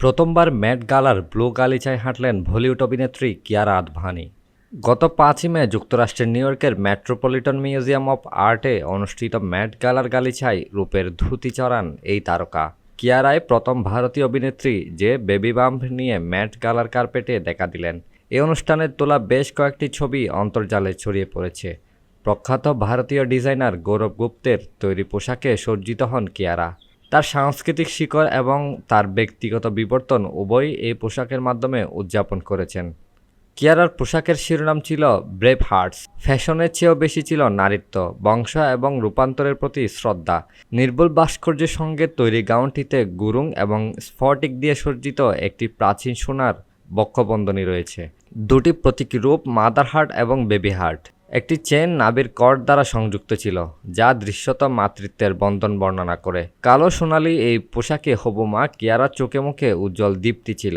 প্রথমবার ম্যাট গালার ব্লু গালিচায় হাঁটলেন বলিউড অভিনেত্রী কিয়ারা আদভানি। গত পাঁচই মে যুক্তরাষ্ট্রের নিউ ইয়র্কের মেট্রোপলিটন মিউজিয়াম অফ আর্টে অনুষ্ঠিত ম্যাট গালার গালিচায় রূপের ধুতি চড়ান এই তারকা। কিয়ারায় প্রথম ভারতীয় অভিনেত্রী যে বেবি বাম্প নিয়ে ম্যাট গালার কার্পেটে দেখা দিলেন। এই অনুষ্ঠানের তোলা বেশ কয়েকটি ছবি অন্তর্জালে ছড়িয়ে পড়েছে। প্রখ্যাত ভারতীয় ডিজাইনার গৌরব গুপ্তের তৈরি পোশাকে সজ্জিত হন কিয়ারা। তার সাংস্কৃতিক শিকড় এবং তার ব্যক্তিগত বিবর্তন উভয়ই এই পোশাকের মাধ্যমে উদযাপন করেছেন। কিয়ারার পোশাকের শিরোনাম ছিল ব্রেভ হার্টস। ফ্যাশনের চেয়েও বেশি ছিল নারীত্ব, বংশ এবং রূপান্তরের প্রতি শ্রদ্ধা। নির্বল ভাস্কর্যের সঙ্গে তৈরি গাউনটিতে গুরুং এবং স্ফটিক দিয়ে সজ্জিত একটি প্রাচীন সোনার বক্ষবন্ধনী রয়েছে। দুটি প্রতীক রূপ মাদার হার্ট এবং বেবি হার্ট। একটি চেন নাবির কর্ড দ্বারা সংযুক্ত ছিল, যা দৃশ্যত মাতৃত্বের বন্ধন বর্ণনা করে। কালো সোনালি এই পোশাকে হবু মা কিয়ারা চোখে মুখে উজ্জ্বল দীপ্তি ছিল।